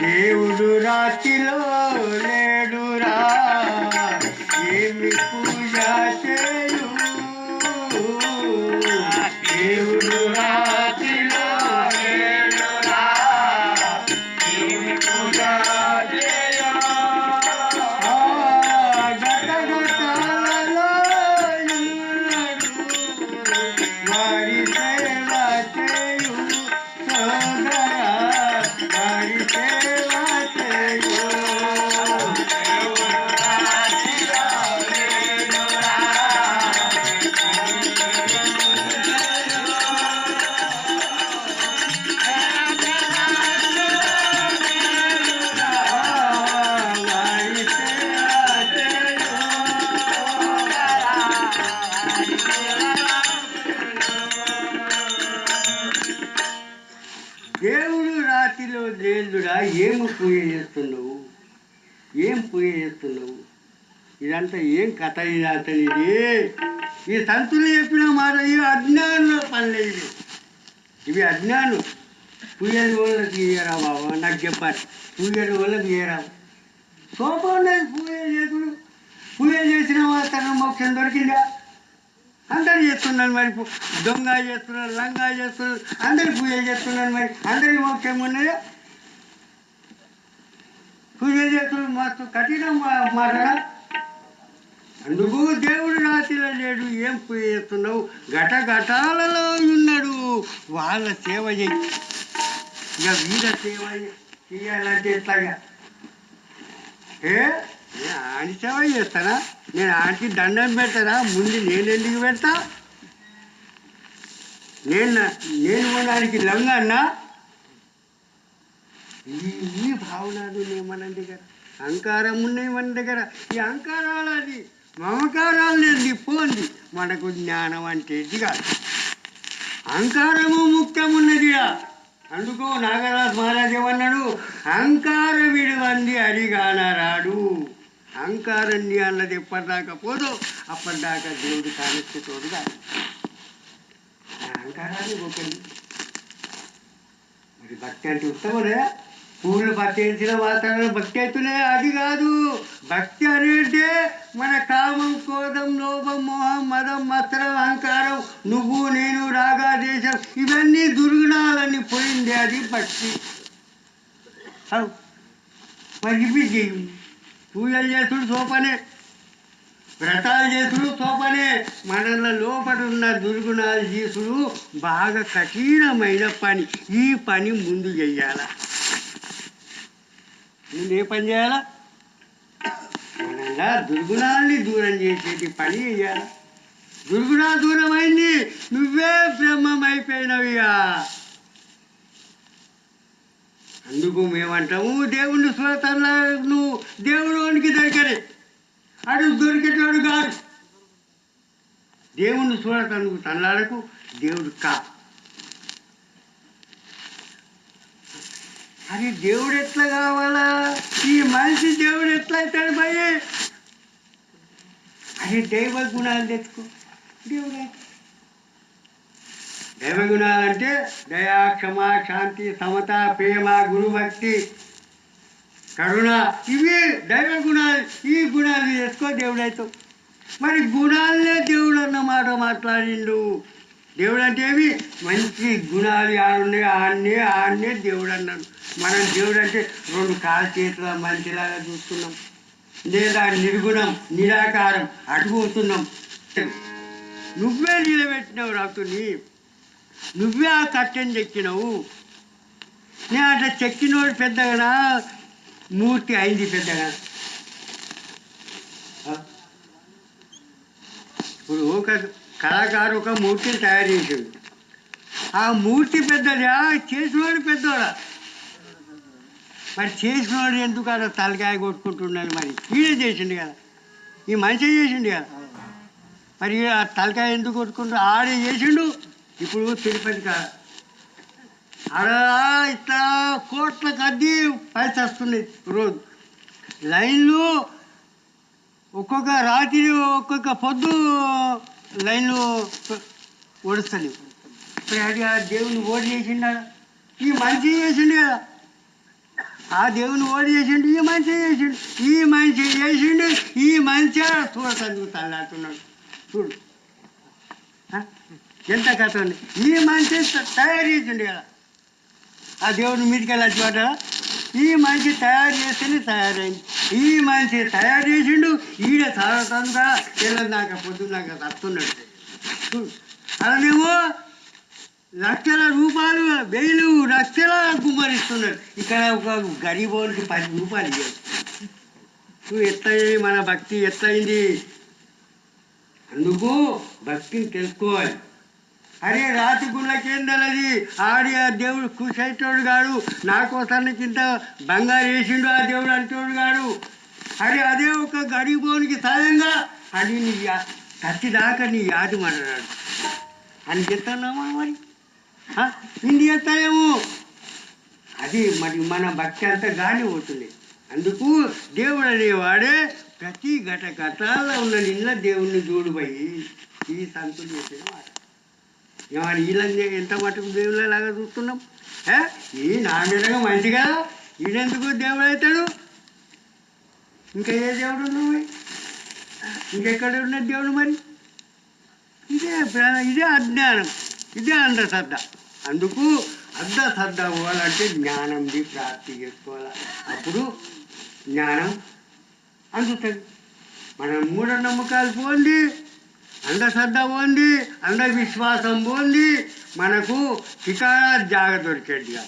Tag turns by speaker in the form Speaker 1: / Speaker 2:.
Speaker 1: దేవుడు రాతిలో లేడురా. ఏమి పూజ చేయు? దేవుడు రాతిలో లేడురా. ఏమి పూజ చేయు? మరి గటగటాలలో సేవ ఏం పూజ చేస్తున్నావు? ఏం పూజ చేస్తున్నావు? ఇదంతా ఏం కథ ఇదంతా ఇది? ఈ సంతులు చెప్పిన మాట ఇవి అజ్ఞానుల పనులు ఇవి ఇవి అజ్ఞానం పూజల వాళ్ళకి ఇయ్యరా బాబా? నాకు చెప్పాలి. పూజల వాళ్ళకి ఇయ్యరా సోపం పూజ చేసుడు పూజ చేసిన తన మోక్షం దొరికిందా? అందరు చేస్తున్నారు మరి దొంగ చేస్తున్నారు లంగా చేస్తున్నారు అందరు పూజ చేస్తున్నారు మరి. అందరికి మోక్షం ఉన్నదా? పూజ మాకు మస్తు కఠినం మా- అందుకు దేవుడు రాతిలో లేడు ఏం పూజ చేస్తున్నావు ఘట ఘటాలలో ఉన్నాడు. వాళ్ళ సేవ చేయి ఇక వీళ్ళ సేవ చేయాలంటే ఎట్లాగా? ఏ? నేను ఆడి సేవ చేస్తానా? నేను ఆడికి దండం పెడతానా? ముందు నేను ఎందుకు పెడతా? నేను నేను దానికి లంగన్నా? ఈ ఈ భావనలు ఉన్నాయి మన దగ్గర. అహంకారం ఉన్నాయి మన దగ్గర. ఈ అహంకారాలు అది. మమకారాలు లేదు పోంది మనకు జ్ఞానం అంటే ఇది కాదు. అహంకారము ముక్తం ఉన్నదిరా నాగరాజ్ నాగరాజు మహారాజ్ ఏమన్నాడు? అహంకార విడువంది అడిగానరాడు. రాడు నీ అన్నది ఎప్పటిదాకా పోదు అప్పటిదాకా దేవుడు కానిస్తే తోడు కాదు. అహంకారాన్ని పోకండి మరి భక్తి అంటే ఉత్తమనే పూలు పట్టేసిన వాతావరణం భక్తి అవుతున్నాయి అది కాదు. భక్తి అనేది మన కామం క్రోధం లోభం మోహం మదం మత్రం అహంకారం. నువ్వు నేను రాగా దేశం ఇవన్నీ దుర్గుణాలన్నీ పోయింది అది భక్తి. అవు. మరి ఇవి చెయ్యి పూజలు చేసుడు సోపనే. వ్రతాలు చేసుడు సోపనే. మనలో లోపల ఉన్న దుర్గుణాలు చేసుడు బాగా కఠినమైన పని. ఈ పని ముందు చెయ్యాల. ముందు ఏ పని చేయాలా? మనలా దుర్గుణాల్ని దూరం చేసేటి పని చేయాలి? దుర్గుణాలు దూరం అయింది నువ్వే బ్రహ్మం అయిపోయినవిగా అందుకు మేమంటాము దేవుణ్ణి సురతల్లా నువ్వు దేవుడికి దొరికనే. అడు దొరికేటోడు కాదు. దేవుణ్ణి చూడటానికి తన్నాడకు దేవుడు కా అది దేవుడు ఎట్లా కావాలా? ఈ మనిషి దేవుడు ఎట్లా అవుతాడు భయ అది దైవ గుణాలు తెచ్చుకో. దేవుడు. దైవ గుణాలు అంటే దయా క్షమ శాంతి సమత ప్రేమ గురుభక్తి కరుణ. ఇవి దైవ గుణాలు. ఈ గుణాలు తెచ్చుకో దేవుడు అవుతావు మరి గుణాలనే దేవుడు అన్న మాట మాట్లాడిండు. దేవుడు అంటే మంచి గుణాలు ఆడున్నాయి ఆడనే ఆడనే దేవుడు అన్నాడు మనం దేవుడు అంటే రెండు కాలు చేతుల మంచిలాగా చూస్తున్నాం. లేదా నిర్గుణం నిరాకారం అటుపోతున్నాం నువ్వే నిలబెట్టినావు రాకుని. నువ్వే ఆ కట్టెని చెక్కినావు. నేను అట్లా చెక్కినోడు పెద్దగా మూర్తి అయింది పెద్దగా. ఇప్పుడు ఒక కళాకారు ఒక మూర్తిని తయారు చేసాడు ఆ మూర్తి పెద్దదా చేసినోడు పెద్దోడా? మరి చేసినోడు ఎందుకు అలా తలకాయ కొట్టుకుంటున్నాడు మరి? ఈడే చేసిండు కదా. ఈ మంచి చేసిండు కదా. మరి ఆ తలకాయ ఎందుకు కొట్టుకుంటూ ఆడే చేసిండు. ఇప్పుడు తిరుపతి కాడ. ఆడ ఇట్లా కోట్ల కద్ది పైసలు వస్తున్నాయి రోజు. లైన్లు ఒక్కొక్క రాత్రి ఒక్కొక్క పొద్దు లైన్లు ఓడుస్తుంది ఇప్పుడు అది ఆ దేవుని ఓడి చేసిండా? ఈ మనిషి చేసిండు కదా. ఆ దేవుని ఓడి చేసిండు ఈ మనిషి చేసిండు ఈ మనిషి చేసిండు ఈ మనిషి చూడతందుకు తల్లాడుతున్నాడు. చూడు. ఆ? ఎంత కథ ఉంది. ఈ మనిషి తయారు చేసిండు కదా. ఆ దేవుని మీదికి వెళ్ళి ఈ మనిషి తయారు చేస్తేనే తయారైంది. ఈ మనిషి తయారు చేసిండు ఈడ తాగుతుందా తెల్లదాకా పొద్దున్నాక తప్పుతున్నాడు చూడు. అలానేమో లక్షల రూపాయలు వేలు లక్షల గుమ్మరిస్తున్నాడు ఇక్కడ ఒక గరీబోనికి పది రూపాయలు ఇవ్వాలి నువ్వు ఎట్లయింది మన భక్తి ఎట్లయింది అందుకు భక్తిని తెలుసుకోవాలి. అరే రాతి గుళ్ళకేం తెలది ఆడి ఆ దేవుడు కూసైతోడు గాడు నా కోసానికి ఇంత బంగారు వేసిండు ఆ దేవుడు అంటోడు గాడు. అరే అదే ఒక గడిపోనికి సాయంగా అని నీ యా- దాకా నీ యాది మనరాడు అని చెప్తున్నామా మరి? ఆ? ఇంది అది మరి మన భక్తి అంతా గాలి పోతుంది. అందుకు దేవుడు అనేవాడే ప్రతి ఘట ఘటాల్లో ఉన్న నిన్న దేవుణ్ణి చూడు ఈ సంతులు చేసిన వాడు మరి వీళ్ళని ఎంత మటుకు దేవుళ్ళలాగా చూస్తున్నాం? ఏ? ఈ నా మీదగా మంచిగా ఈయనెందుకు దేవుడు అవుతాడు ఇంకా ఏ దేవుడు ఉన్నావు ఇంకెక్కడ ఉన్న దేవుడు మరి? ఇదే ఇదే అజ్ఞానం ఇదే అంధశ్రద్ధ. అందుకు అంధశ్రద్ధ పోవాలంటే జ్ఞానంది ప్రాప్తి చేసుకోవాలి. అప్పుడు జ్ఞానం అందుతుంది. మనం మూఢనమ్మకాలు పోండి. అంధశ్రద్ధ పోంది అంధవిశ్వాసం పోంది మనకు శిఖరా జాగ దొరికేట్టుగా